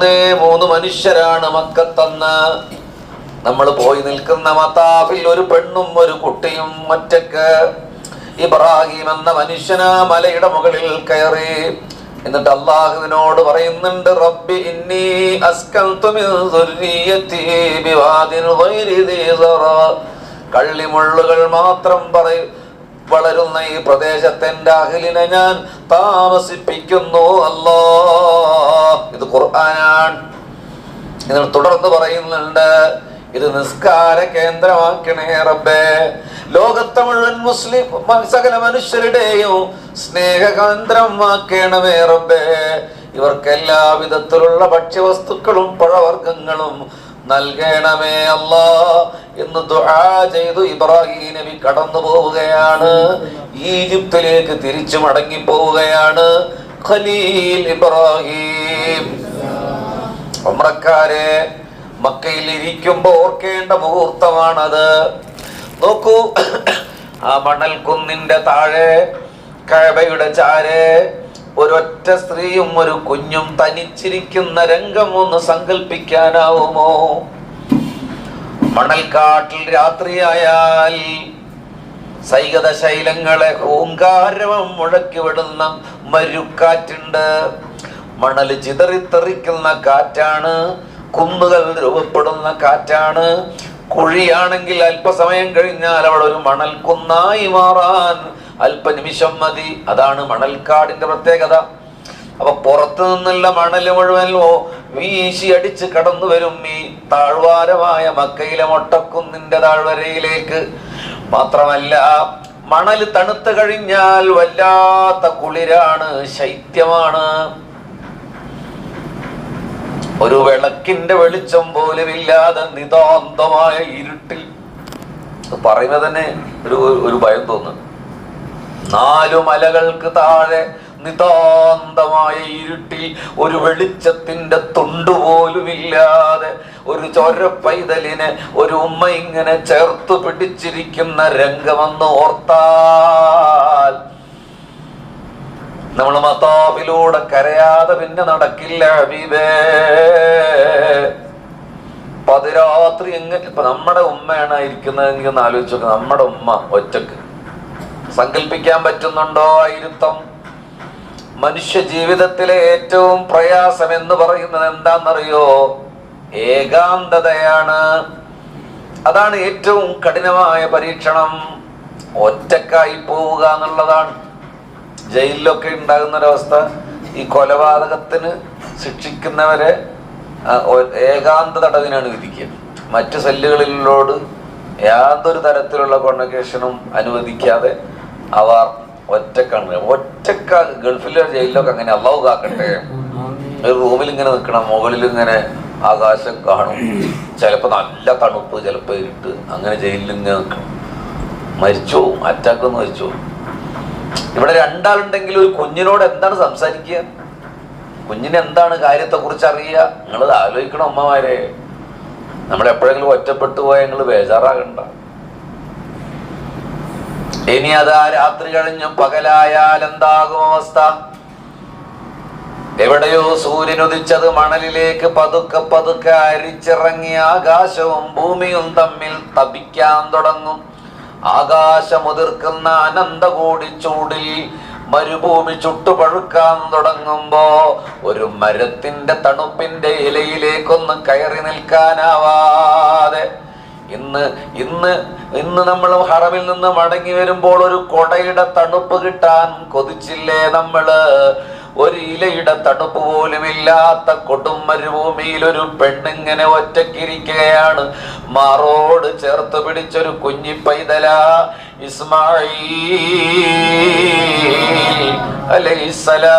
മൂന്നേ മൂന്ന് മനുഷ്യരാണ് മക്കത്തന്ന്. നമ്മൾ പോയി നിൽക്കുന്ന മതാഫിൽ ഒരു പെണ്ണും ഒരു കുട്ടിയും ഒറ്റയ്ക്ക്. ഇബ്രാഹിം എന്ന മനുഷ്യന മലയുടെ മുകളിൽ കയറി. എന്നിട്ട് അള്ളാഹുവിനോട് പറയുന്നുണ്ട് റബ്ബി ഇന്നി കള്ളിമുള്ളുകൾ മാത്രം പറയും വളരുന്ന ഈ പ്രദേശത്തെ എന്റെ അഖിലിനെ ഞാൻ താമസിപ്പിക്കുന്നു അല്ലോ. ഇത് ഖുർആനാണ്. ഇതിൽ തുടർന്ന് പറയുന്നുണ്ട് ഇത് നിസ്കാര കേന്ദ്രമാക്കണേ റബ്ബേ. ലോകത്തെ മുഴുവൻ മുസ്ലിം സകല മനുഷ്യരുടെയും സ്നേഹ കേന്ദ്രമാക്കണമേ റബ്ബേ. ഇവർക്ക് എല്ലാ വിധത്തിലുള്ള ഭക്ഷ്യവസ്തുക്കളും പഴവർഗങ്ങളും നൽകണമേ അല്ല. എന്ന് ദുആ ചെയ്തു ഇബ്രാഹിം നബി കടന്നു പോവുകയാണ്. ഈജിപ്തിലേക്ക് തിരിച്ചു മടങ്ങി പോവുകയാണ് ഖലീൽ ഇബ്രാഹിം. ഉമ്രക്കാരെ മക്കയിൽ ഇരിക്കുമ്പോ ഓർക്കേണ്ട മുഹൂർത്തമാണത്. നോക്കൂ ആ മണൽ കുന്നിന്റെ താഴെ കഴബയുടെ ചാരെ ഒരൊറ്റ സ്ത്രീയും ഒരു കുഞ്ഞും തനിച്ചിരിക്കുന്ന രംഗം ഒന്ന് സങ്കല്പിക്കാനാവുമോ മണൽക്കാട്ടിൽ രാത്രിയായാൽ സൈകത ശൈലങ്ങളെ ഹൂങ്കാരവം മുഴക്കിവിടുന്ന മരുക്കാറ്റുണ്ട്. മണൽ ചിതറിത്തെറിക്കുന്ന കാറ്റാണ് കുന്നുകൾ രൂപപ്പെടുന്ന കാറ്റാണ്. കുഴിയാണെങ്കിൽ അല്പസമയം കഴിഞ്ഞാൽ അവൾ ഒരു മണൽ കുന്നായി മാറാൻ അല്പനിമിഷം മതി. അതാണ് മണൽക്കാടിന്റെ പ്രത്യേകത. അപ്പൊ പുറത്തു നിന്നുള്ള മണൽ മുഴുവൻ വീശി അടിച്ച് കടന്നു വരും ഈ താഴ്വാരമായ മക്കയിലെ മൊട്ടക്കുന്നിന്റെ താഴ്വരയിലേക്ക്. മാത്രമല്ല മണൽ തണുത്തു കഴിഞ്ഞാൽ വല്ലാത്ത കുളിരാണ് ശൈത്യമാണ്. ഒരു വിളക്കിന്റെ വെളിച്ചം പോലും ഇല്ലാതെ നിതാന്തമായ ഇരുട്ടിൽ. പറയുന്നത് തന്നെ ഒരു ഒരു ഭയം തോന്നുന്നു. നാലു മലകൾക്ക് താഴെ നിതാന്തമായ ഇരുട്ടിൽ ഒരു വെളിച്ചത്തിന്റെ തുണ്ടുപോലുമില്ലാതെ ഒരു ചോര പൈതലിനെ ഒരു ഉമ്മ ഇങ്ങനെ ചേർത്ത് പിടിച്ചിരിക്കുന്ന രംഗമെന്ന് ഓർത്താൽ നമ്മൾ മത്താഫിലൂടെ കരയാതെ പിന്നെ നടക്കില്ല ഹബീബേ. പതിരാത്രി എങ്ങനെ ഇപ്പൊ നമ്മുടെ ഉമ്മയാണ് ഇരിക്കുന്നതെങ്കിൽ ഒന്ന് ആലോചിച്ചു നമ്മുടെ ഉമ്മ ഒറ്റയ്ക്ക്. സങ്കല്പിക്കാൻ പറ്റുന്നുണ്ടോ ആയിരുത്തം മനുഷ്യ ജീവിതത്തിലെ ഏറ്റവും പ്രയാസം എന്ന് പറയുന്നത് എന്താണെന്നറിയോ? ഏകാന്തതയാണ്. അതാണ് ഏറ്റവും കഠിനമായ പരീക്ഷണം. ഒറ്റക്കായി പോവുക എന്നുള്ളതാണ്. ജയിലിലൊക്കെ ഉണ്ടാകുന്ന ഒരവസ്ഥ ഈ കൊലപാതകത്തിന് ശിക്ഷിക്കുന്നവരെ ഏകാന്ത തടവിനാണ് വിധിക്കുക മറ്റു സെല്ലുകളിലോട് യാതൊരു തരത്തിലുള്ള കോൺവെക്കേഷനും അനുവദിക്കാതെ അവർ ഒറ്റക്കാണ്. ഒറ്റക്ക ഗൾഫിലെ ജയിലിലൊക്കെ അങ്ങനെ അള്ളാഹു കാക്കട്ടെ. ഒരു റൂമിൽ ഇങ്ങനെ നിൽക്കണം മുകളിൽ ഇങ്ങനെ ആകാശം കാണും. ചിലപ്പോ നല്ല തണുപ്പ് ചിലപ്പോ ഇരുട്ട്. അങ്ങനെ ജയിലിൽ ഇങ്ങനെ നിൽക്കണം. മരിച്ചു അറ്റാക്ക് മരിച്ചു ഇവിടെ രണ്ടാളുണ്ടെങ്കിൽ ഒരു കുഞ്ഞിനോട് എന്താണ് സംസാരിക്കുക? കുഞ്ഞിന് എന്താണ് കാര്യത്തെ കുറിച്ച് അറിയുക? നിങ്ങൾ ആലോചിക്കണം അമ്മമാരെ. നമ്മളെപ്പോഴെങ്കിലും ഒറ്റപ്പെട്ടു പോയാൽ നിങ്ങൾ ബേജാറാകണ്ട. ഇനി അതാ രാത്രി കഴിഞ്ഞു പകലായാൽ എന്താകും അവസ്ഥ? എവിടെയോ സൂര്യൻ ഉദിച്ചത് മണലിലേക്ക് പതുക്കെ പതുക്കെ അരിച്ചിറങ്ങി ആകാശവും ഭൂമിയും തമ്മിൽ തപിക്കാൻ തുടങ്ങും. ആകാശമുതിർക്കുന്ന അനന്തകോടി ചൂടിൽ മരുഭൂമി ചുട്ടുപഴുക്കാൻ തുടങ്ങുമ്പോ ഒരു മരത്തിന്റെ തണുപ്പിന്റെ ഇലയിലേക്കൊന്ന് കയറി നിൽക്കാനാവാതെ ഇന്ന് ഇന്ന് ഇന്ന് നമ്മൾ ഹറമിൽ നിന്ന് മടങ്ങി വരുമ്പോൾ ഒരു കൊടയുടെ തണുപ്പ് കിട്ടാൻ കൊതിച്ചില്ലേ നമ്മൾ? ഒരു ഇലയുടെ തണുപ്പ് പോലും ഇല്ലാത്ത കൊടും മരുഭൂമിയിൽ ഒരു പെണ്ണിങ്ങനെ ഒറ്റക്കിരിക്കുകയാണ്. മാറോട് ചേർത്ത് പിടിച്ചൊരു കുഞ്ഞി പൈതല ഇസ്മായി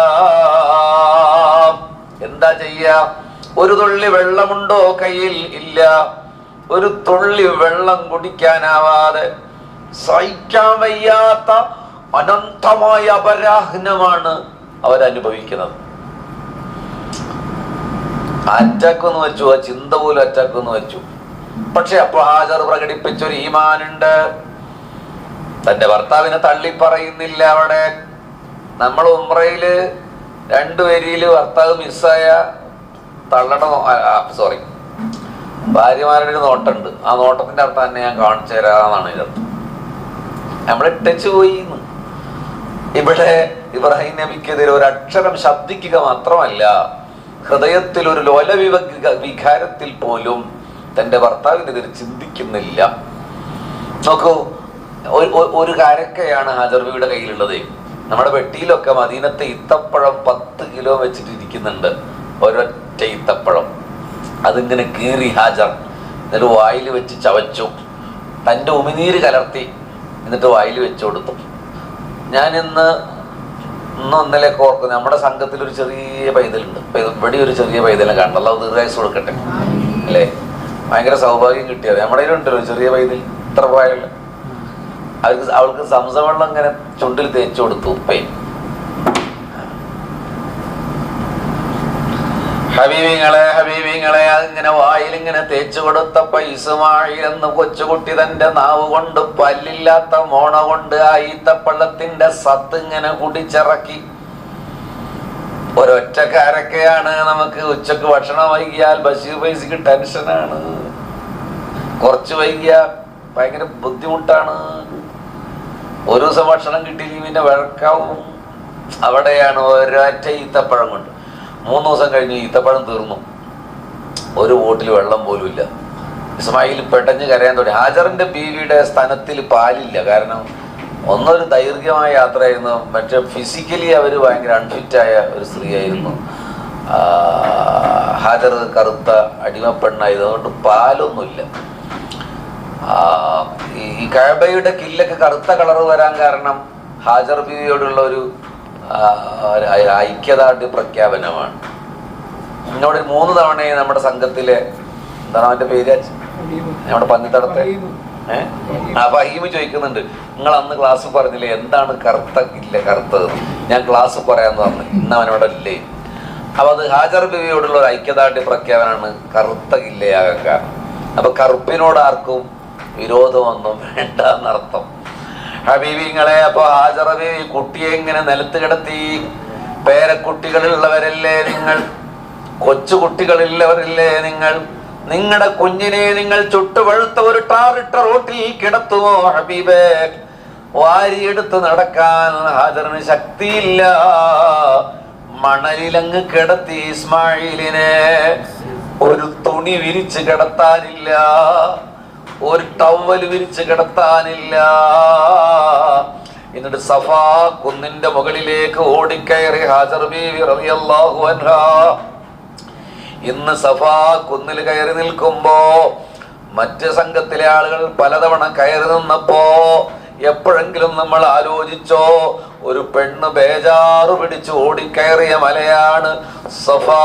അലൈസലാം എന്താ ചെയ്യാ? ഒരു തുള്ളി വെള്ളമുണ്ടോ കയ്യിൽ? ഇല്ല. ഒരു തുള്ളി വെള്ളം കുടിക്കാനാവാതെ സഹിക്കാൻ വയ്യാത്ത അനന്തമായ അപരാഹ്നമാണ് അവരനുഭവിക്കുന്നത്. അറ്റാക്ക് എന്ന് വെച്ചു ആ ചിന്ത പോലും അറ്റാക്ക് എന്ന് വെച്ചു. പക്ഷെ അപ്പൊ ഹാജർ പ്രകടിപ്പിച്ച ഒരു ഈമാനുണ്ട്. തന്റെ ഭർത്താവിനെ തള്ളി പറയുന്നില്ല അവിടെ. നമ്മൾ ഉമ്രയിൽ രണ്ടു വരിയിൽ ഭർത്താവ് മിസ്സായ തള്ളണോ സോറി ഭാര്യമാരുടെ ഒരു നോട്ടമുണ്ട് ആ നോട്ടത്തിന്റെ അർത്ഥം തന്നെ ഞാൻ കാണിച്ചു തരാന്നാണ് ഇതിനർത്ഥം നമ്മൾ ഇട്ടച്ചു പോയി. ഇവിടെ ഇബ്രാഹിം നബിക്കെതിരെ ഒരു അക്ഷരം ശബ്ദിക്കുക മാത്രമല്ല ഹൃദയത്തിൽ ഒരു ലോല വികാരത്തിൽ പോലും തന്റെ ഭർത്താവിനെതിരെ ചിന്തിക്കുന്നില്ല. നോക്കൂ ഒരു കാരക്കയാണ് ഹാജർബിയുടെ കയ്യിലുള്ളത്. നമ്മുടെ വെട്ടിയിലൊക്കെ മദീനത്തെ ഇത്തപ്പഴം പത്ത് കിലോ വെച്ചിട്ട് ഇരിക്കുന്നുണ്ട് ഒരൊറ്റ ഇത്തപ്പഴം. അതിങ്ങനെ കീറി ഹാജർ. എന്നിട്ട് വായിൽ വെച്ച് ചവച്ചു. തന്റെ ഉമിനീര് കലർത്തി എന്നിട്ട് വായിൽ വെച്ചു കൊടുത്തു. ഞാനിന്ന് ഇന്ന് ഒന്നിലേക്ക് ഓർക്കുന്നു. നമ്മുടെ സംഘത്തിൽ ഒരു ചെറിയ പൈതലുണ്ട്. ഇവിടെ ഒരു ചെറിയ പൈതലിനെ കാണണം. അല്ലാതെ ദീർഘായുസ് കൊടുക്കട്ടെ. അല്ലേ? ഭയങ്കര സൗഭാഗ്യം കിട്ടിയത്. നമ്മുടെ ഉണ്ടല്ലോ ചെറിയ പൈതൽ. ഇത്ര പ്രായമുള്ള. അവർക്ക് അവൾക്ക് സംസവെള്ളം ഇങ്ങനെ ചുണ്ടിൽ തേച്ചു കൊടുത്തു. ഉപ്പേ ഹബീബിങ്ങളെ ഹബീബിങ്ങളെ അതിങ്ങനെ വായിൽ ഇങ്ങനെ തേച്ചു കൊടുത്തപ്പോ ഇസുമായിൽ എന്ന് കൊച്ചുകുട്ടി തന്റെ നാവ് കൊണ്ട് പല്ലില്ലാത്ത മോണ കൊണ്ട് ആ ഈത്തപ്പള്ളത്തിന്റെ സത്ത് ഇങ്ങനെ കുടിച്ചിറക്കി. ഒരൊറ്റക്കാരൊക്കെയാണ് നമുക്ക് ഉച്ചയ്ക്ക് ഭക്ഷണം വൈകിയാൽ ബഷീർ പൈസക്ക് ടെൻഷനാണ്. കുറച്ച് വൈകിയ ഭയങ്കര ബുദ്ധിമുട്ടാണ്. ഒരു ദിവസം ഭക്ഷണം കിട്ടിയില്ലെങ്കിൽ പിന്നെ വഴക്കാവും അവിടെയാണ് ഒരൊറ്റ ഈത്തപ്പഴം കൊണ്ട്. മൂന്ന് ദിവസം കഴിഞ്ഞ് ഈത്തപ്പഴം തീർന്നു. ഒരു ബോട്ടിൽ വെള്ളം പോലും ഇല്ല. ഇസ്മായിൽ പെട്ടഞ്ഞ് കരയാൻ തുടങ്ങി. ഹാജറിന്റെ ബീവിയുടെ സ്ഥലത്തിൽ പാലില്ല. കാരണം ഒന്നൊരു ദൈർഘ്യമായ യാത്രയായിരുന്നു. മറ്റേ ഫിസിക്കലി അവർ ഭയങ്കര അൺഫിറ്റായ ഒരു സ്ത്രീയായിരുന്നു. ഹാജർ കറുത്ത അടിമപ്പെണ്ണായതുകൊണ്ട് പാലൊന്നുമില്ല. ആ, ഈ കഴബയുടെ കില്ലൊക്കെ കറുത്ത കളർ വരാൻ കാരണം ഹാജർ ബീവിയോടുള്ള ഒരു ഐക്യദാർഢ്യ പ്രഖ്യാപനമാണ്. എന്നോട് മൂന്ന് തവണ നമ്മുടെ സംഘത്തിലെ എന്താണ് അവന്റെ പേര്? നമ്മുടെ പന്നിത്തടത്തെ. ഏഹ് ആ ഫഹീമ് ചോദിക്കുന്നുണ്ട് നിങ്ങൾ അന്ന് ക്ലാസ് പറഞ്ഞില്ലേ എന്താണ് കറുത്ത ഇല്ല കറുത്തത്? ഞാൻ ക്ലാസ് പറയാന്ന് പറഞ്ഞു ഇന്ന് അവനോട് ഇല്ലേ. അപ്പൊ അത് ഹാജർ ബിബിയോടുള്ള ഒരു ഐക്യദാർഢ്യ പ്രഖ്യാപനമാണ് കറുത്ത ഇല്ലയാകാൻ കാരണം. അപ്പൊ കറുപ്പിനോട് ആർക്കും വിരോധമൊന്നും വേണ്ട എന്നർത്ഥം. ഹബീബിങ്ങളെ അപ്പൊ ഹാജറബി കുട്ടിയെ ഇങ്ങനെ നിലത്ത് കിടത്തി. പേരക്കുട്ടികളുള്ളവരല്ലേ നിങ്ങൾ? കൊച്ചു കുട്ടികളുള്ളവരല്ലേ നിങ്ങൾ? നിങ്ങളുടെ കുഞ്ഞിനെ നിങ്ങൾ ചുട്ടുപഴുത്ത ഒരു ടാറിട്ട റോട്ടിൽ കിടത്തുമോ ഹബീബേ? വാരിയെടുത്ത് നടക്കാൻ ഹാജറിന് ശക്തിയില്ല. മണലിലങ്ങ് കിടത്തി ഇസ്മായിലിനെ ഒരു തുണി വിരിച്ച് കിടത്താനില്ല. ഒരു ടവൽ വിരിച്ച് കിടത്താനില്ല. എന്നിട്ട് സഫാ കുന്നിന്റെ മുകളിലേക്ക് ഓടിക്കയറി ഹാജർ ബീവി അൻഹ. ഇന്ന് സഫാ കുന്നിൽ കയറി നിൽക്കുമ്പോ മറ്റ് സംഘത്തിലെ ആളുകൾ പലതവണ കയറി നിന്നപ്പോ എപ്പോഴെങ്കിലും നമ്മൾ ആലോചിച്ചോ ഒരു പെണ്ണ് ബേജാറ് പിടിച്ച് ഓടിക്കയറിയ മലയാണ് സഫാ.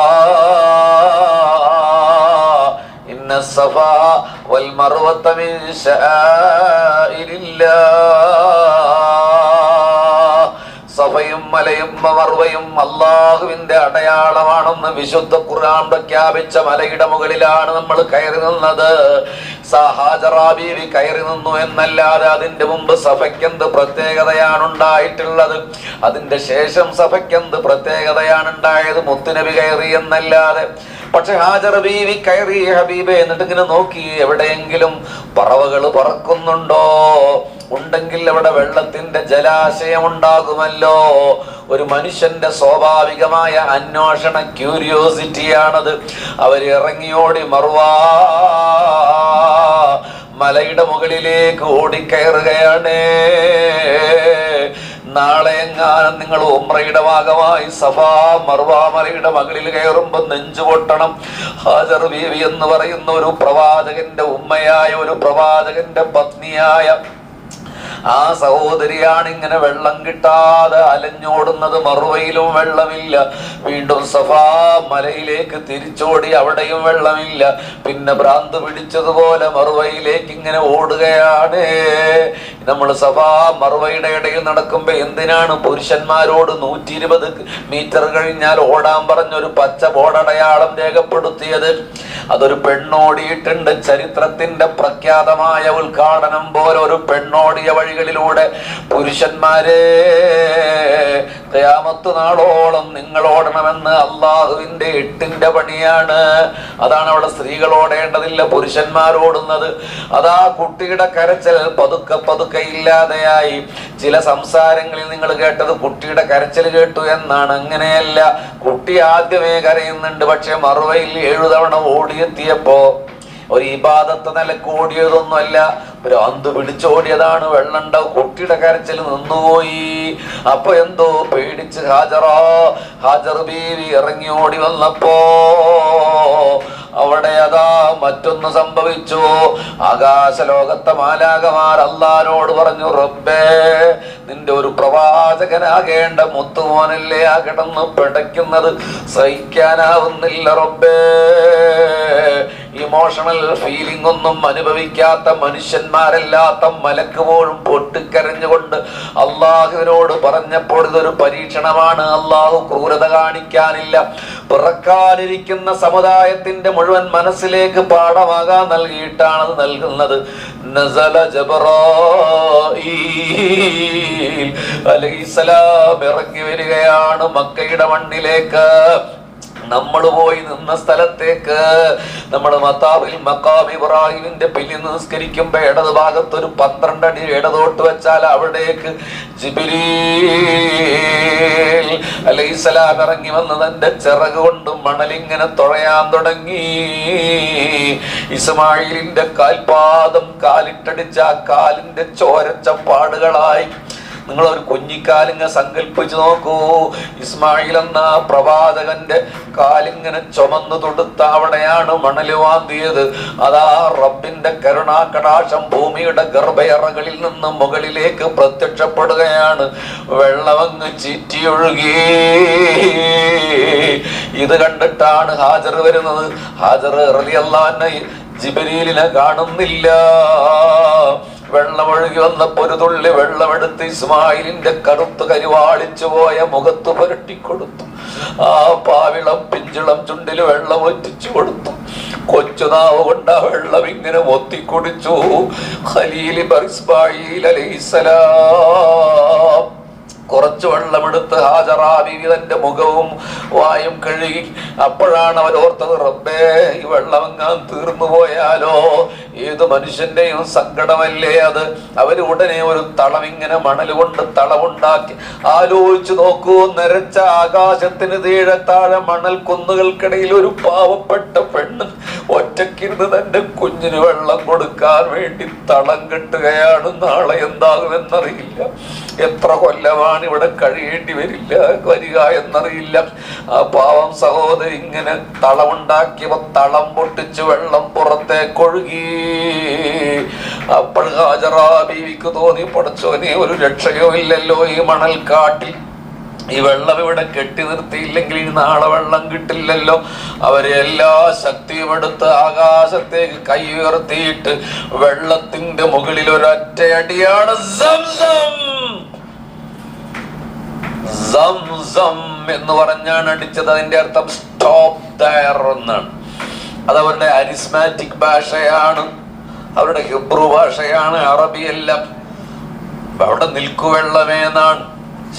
സഫയും മലയും മർവയും അള്ളാഹുവിന്റെ അടയാളമാണെന്ന് വിശുദ്ധ ഖുർആൻ പ്രഖ്യാപിച്ച മലയുടെ മുകളിലാണ് നമ്മൾ കയറി നിന്നത്. സഹാജറാബീവി കയറി നിന്നു എന്നല്ലാതെ അതിന്റെ മുമ്പ് സഭയ്ക്കെന്ത് പ്രത്യേകതയാണ് ഉണ്ടായിട്ടുള്ളത്? അതിന്റെ ശേഷം സഭയ്ക്കെന്ത് പ്രത്യേകതയാണ് ഉണ്ടായത്? മുത്തുനബി കയറി എന്നല്ലാതെ. പക്ഷെ ഹാജർ ബീവി കയറി ഹബീബെ എന്നിട്ട് ഇങ്ങനെ നോക്കി എവിടെയെങ്കിലും പറവകൾ പറക്കുന്നുണ്ടോ? ഉണ്ടെങ്കിൽ അവിടെ വെള്ളത്തിന്റെ ജലാശയം ഉണ്ടാകുമല്ലോ ഒരു മനുഷ്യന്റെ സ്വാഭാവികമായ അന്വേഷണ ക്യൂരിയോസിറ്റിയാണത്. അവരിറങ്ങിയോടി മറുവാ മലയുടെ മുകളിലേക്ക് ഓടിക്കയറുകയാണ് നാളെ എങ്ങാനും നിങ്ങൾ ഉമ്രയുടെ ഭാഗമായി സഫാ മറുവാ മലയുടെ മകളിൽ കയറുമ്പോൾ നെഞ്ചു ഹാജർ ബീവി എന്ന് പറയുന്ന ഒരു പ്രവാചകന്റെ ഉമ്മയായ ഒരു പ്രവാചകന്റെ പത്നിയായ ആ സഹോദരിയാണ് ഇങ്ങനെ വെള്ളം കിട്ടാതെ അലഞ്ഞോടുന്നത്. മറുവയിലും വെള്ളമില്ല. വീണ്ടും സഫാ മലയിലേക്ക് തിരിച്ചോടി അവിടെയും വെള്ളമില്ല. പിന്നെ ഭ്രാന്ത് പിടിച്ചതുപോലെ മറുവയിലേക്ക് ഇങ്ങനെ ഓടുകയാണ്. നമ്മൾ സഫാ മറുവയുടെ ഇടയിൽ നടക്കുമ്പോ എന്തിനാണ് പുരുഷന്മാരോട് നൂറ്റി ഇരുപത് മീറ്റർ കഴിഞ്ഞാൽ ഓടാൻ പറഞ്ഞൊരു പച്ച ബോർഡടയാളം രേഖപ്പെടുത്തിയത്? അതൊരു പെണ്ണോടിയിട്ടുണ്ട്. ചരിത്രത്തിന്റെ പ്രഖ്യാതമായ ഉദ്ഘാടനം പോലെ ഒരു പെണ്ണോടിയ വഴികളിലൂടെ പുരുഷന്മാരെ കയാമത്ത് നാളോളം നിങ്ങൾ ഓടണമെന്ന് അള്ളാഹുവിന്റെ എട്ടിന്റെ പണിയാണ്. അതാണ് അവിടെ സ്ത്രീകൾ ഓടേണ്ടതില്ല പുരുഷന്മാരോടുന്നത് അതാ കുട്ടിയുടെ കരച്ചൽ പതുക്കെ പതുക്കെ ഇല്ലാതെയായി. ചില സംസാരങ്ങളിൽ നിങ്ങൾ കേട്ടത് കുട്ടിയുടെ കരച്ചൽ കേട്ടു എന്നാണ്. അങ്ങനെയല്ല കുട്ടി ആദ്യമേ കരയുന്നുണ്ട് പക്ഷെ മറുവയിൽ ഏഴു തവണ ഓടിയെത്തിയപ്പോ ഒരു ഇബാദത്ത് നിലക്കോടിയതൊന്നുമല്ല. ഭ്രാന്ത് പിടിച്ചോടിയതാണ് വെള്ളണ്ട? കുട്ടിയുടെ കരച്ചിൽ നിന്നുപോയി. അപ്പൊ എന്തോ പേടിച്ച് ഹാജറോ? ഹാജർ ബീവി ഇറങ്ങി ഓടി വന്നപ്പോ അവിടെ അതാ മറ്റൊന്ന് സംഭവിച്ചു. ആകാശലോകത്തെ മാലാകമാർ അല്ലാനോട് പറഞ്ഞു റബ്ബേ നിന്റെ ഒരു പ്രവാചകനാകേണ്ട മുത്തുമോനല്ലേ ആ കിടന്ന് പിടയ്ക്കുന്നത്? സഹിക്കാനാവുന്നില്ല റബ്ബേ. ഇമോഷണൽ ഫീലിംഗ് ഒന്നും അനുഭവിക്കാത്ത മനുഷ്യന്മാരല്ലാത്ത മലക്ക് പോലും പൊട്ടിക്കരഞ്ഞുകൊണ്ട് അള്ളാഹുവിനോട് പറഞ്ഞപ്പോൾ ഇതൊരു പരീക്ഷണമാണ്. അള്ളാഹു ക്രൂരത കാണിക്കാനില്ല. പിറക്കാനിരിക്കുന്ന സമുദായത്തിന്റെ മുഴുവൻ മനസ്സിലേക്ക് പാഠമാകാൻ നൽകിയിട്ടാണ് അത് നൽകുന്നത്. ഇറങ്ങി വരികയാണ് മക്കയുടെ മണ്ണിലേക്ക്. നമ്മൾ പോയി നിന്ന സ്ഥലത്തേക്ക് നമ്മുടെ മത്താവിൽ മക്കാം ഇബ്രാഹിമിന്റെ പിന്നിൽ നിസ്കരിക്കുമ്പോ ഇടത് ഭാഗത്ത് ഒരു പന്ത്രണ്ട് അടി ഇടതോട്ട് വെച്ചാൽ അവിടേക്ക് ജിബിരീൽ അലൈസലാം ഇറങ്ങി വന്ന് തന്റെ ചിറക് കൊണ്ട് മണലിങ്ങനെ തുഴയാൻ തുടങ്ങി. ഇസ്മായിലിന്റെ കാൽപാദം കാലിട്ടടിച്ച കാലിന്റെ ചോരച്ച പാടുകളായി നിങ്ങൾ ഒരു കുഞ്ഞിക്കാലിങ്ങ സങ്കല്പിച്ചു നോക്കൂ. ഇസ്മായിൽ എന്ന പ്രവാചകന്റെ കാലിങ്ങനെ ചുമന്ന് തൊടുത്ത അവിടെയാണ് വാന്തിയത്. അതാ റബ്ബിന്റെ കരുണാകടാശം ഭൂമിയുടെ ഗർഭയറകളിൽ നിന്ന് മുകളിലേക്ക് പ്രത്യക്ഷപ്പെടുകയാണ്. വെള്ളമങ്ങ് ചീറ്റിയൊഴുകി. ഇത് കണ്ടിട്ടാണ് ഹാജർ വരുന്നത്. ഹാജർ റലിയല്ലാന്നെ ജിബരീലിനെ കാണുന്നില്ല. വെള്ളമൊഴുകി വന്നപ്പോ ഒരു തുള്ളി വെള്ളമെടുത്ത് ഇസ്മായിലിന്റെ കറുത്ത് കരുവാളിച്ചു പോയ മുഖത്ത് പുരട്ടിക്കൊടുത്തു ആ പാവിളം പിഞ്ചിളം ചുണ്ടിൽ വെള്ളം ഒറ്റിച്ചു കൊടുത്തു. കൊച്ചുനാവ് കൊണ്ട് ആ വെള്ളം ഇങ്ങനെ ഒത്തിക്കുടിച്ചു ഖലീലി ബർസ്ബായി അലൈസലാം കുറച്ച് വെള്ളമെടുത്ത് ഹാജറാബിവിതന്റെ മുഖവും വായും കഴുകി. അപ്പോഴാണ് അവർ ഓർത്തത് റബ്ബേ ഈ വെള്ളം വെള്ളമെങ്ങാൻ തീർന്നു പോയാലോ? ഏത് മനുഷ്യന്റെയും സങ്കടമല്ലേ അത്? അവർ ഉടനെ ഒരു തളം ഇങ്ങനെ മണൽ കൊണ്ട് തളമുണ്ടാക്കി ആലോചിച്ചു നോക്കൂ നിരച്ച ആകാശത്തിന് താഴെ മണൽ കുന്നുകൾക്കിടയിൽ ഒരു പാവപ്പെട്ട പെണ്ണ് ഒറ്റക്കിരുന്ന് തന്റെ കുഞ്ഞിന് വെള്ളം കൊടുക്കാൻ വേണ്ടി തളം കെട്ടുകയാണ്. നാളെ എന്താകുമെന്നറിയില്ല. എത്ര കൊല്ലമാണ് ഇവിടെ കഴിയേണ്ടി വരില്ല. വരിക എന്നറിയില്ല. ആ പാവം സഹോദരി ഇങ്ങനെ തളമുണ്ടാക്കിയപ്പോ തളം പൊട്ടിച്ച് വെള്ളം ഒഴുകി. അപ്പോൾ ഹാജറാ ബീവിക്ക് തോന്നി പടച്ചോനെ ഒരു രക്ഷയോ ഇല്ലല്ലോ ഈ മണൽക്കാട്ടിൽ. ഈ വെള്ളം ഇവിടെ കെട്ടി നിർത്തിയില്ലെങ്കിൽ നാളെ വെള്ളം കിട്ടില്ലല്ലോ. അവരെ എല്ലാ ശക്തിയും എടുത്ത് ആകാശത്തേക്ക് കൈ ഉയർത്തിയിട്ട് വെള്ളത്തിന്റെ മുകളിൽ ഒരൊറ്റയടിയാണ്. സംസം സംസം എന്ന് പറഞ്ഞാണ് അടിച്ചത്. അതിന്റെ അർത്ഥം സ്റ്റോപ്പ് എന്നാണ്. അത് അവരുടെ അരിസ്മാറ്റിക് ഭാഷയാണ്. അവരുടെ ഹിബ്രു ഭാഷയാണ് അറബിയെല്ലാം അവിടെ നിൽക്കു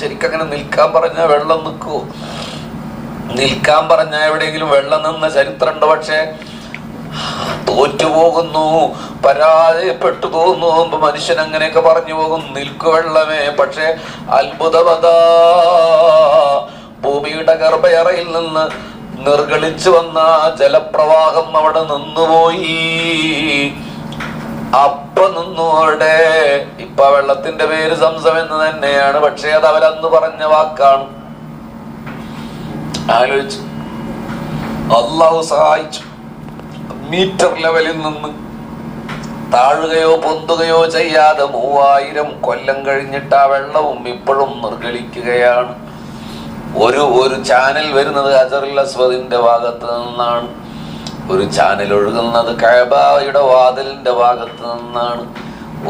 വെള്ളമേ എന്നാണ് ശരിക്കും അങ്ങനെ നിൽക്കാൻ പറഞ്ഞ വെള്ളം നിൽക്കുവോ നിൽക്കാൻ പറഞ്ഞ എവിടെയെങ്കിലും വെള്ളം നിന്ന ചരിത്രമുണ്ട്. പക്ഷേ തോറ്റുപോകുന്നു പരാജയപ്പെട്ടു തോന്നുന്നു മനുഷ്യൻ അങ്ങനെയൊക്കെ പറഞ്ഞു പോകും. നിൽക്കു വെള്ളമേ. പക്ഷെ അത്ഭുതമത ഭൂമിയുടെ ഗർഭയറയിൽ നിന്ന് നിർഗളിച്ചു വന്ന ജലപ്രവാഹം അവിടെ നിന്നുപോയി. അപ്പൊ നിന്നോടെ ഇപ്പൊ വെള്ളത്തിന്റെ പേര് സംസം എന്ന് തന്നെയാണ്. പക്ഷേ അത് അവരന്ന് പറഞ്ഞ വാക്കാണ്. ആലോചിച്ചു. അള്ളാഹു സഹായിച്ചു. മീറ്റർ ലെവലിൽ നിന്ന് താഴുകയോ പൊന്തുകയോ ചെയ്യാതെ മൂവായിരം കൊല്ലം കഴിഞ്ഞിട്ട് ആ വെള്ളവും ഇപ്പോഴും നിർഗളിക്കുകയാണ്. ഒരു ഒരു ചാനൽ വരുന്നത് അജറുൽ അസ്വദിന്റെ ഭാഗത്ത് നിന്നാണ്. ഒരു ചാനൽ ഒഴുകുന്നത് കഴബായുടെ വാതിലിന്റെ ഭാഗത്ത് നിന്നാണ്.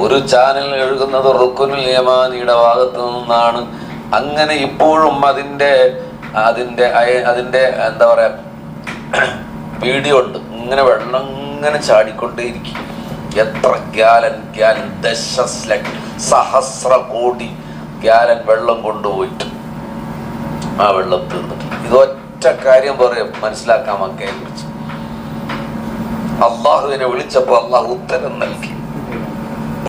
ഒരു ചാനൽ ഒഴുകുന്നത് റുക്കുനുൽ യമാനിയുടെ ഭാഗത്തു നിന്നാണ്. അങ്ങനെ ഇപ്പോഴും അതിന്റെ അതിന്റെ അതിന്റെ എന്താ പറയാ വീഡിയോ ഉണ്ട്. ഇങ്ങനെ വെള്ളം ഇങ്ങനെ ചാടിക്കൊണ്ടേയിരിക്കും. എത്ര ഗ്യാലൻ ഗ്യാലൻ ദശസ്ല സഹസ്ര കോടി ഗ്യാലൻ വെള്ളം കൊണ്ടുപോയിട്ട് ആ വെള്ളം തീർന്നിട്ട് ഇത് ഒറ്റ കാര്യം പറയും. മനസ്സിലാക്കാൻ മക്കയെ കുറിച്ച്. അള്ളാഹുവിനെ വിളിച്ചപ്പോൾ അള്ളാഹു ഉത്തരം നൽകി.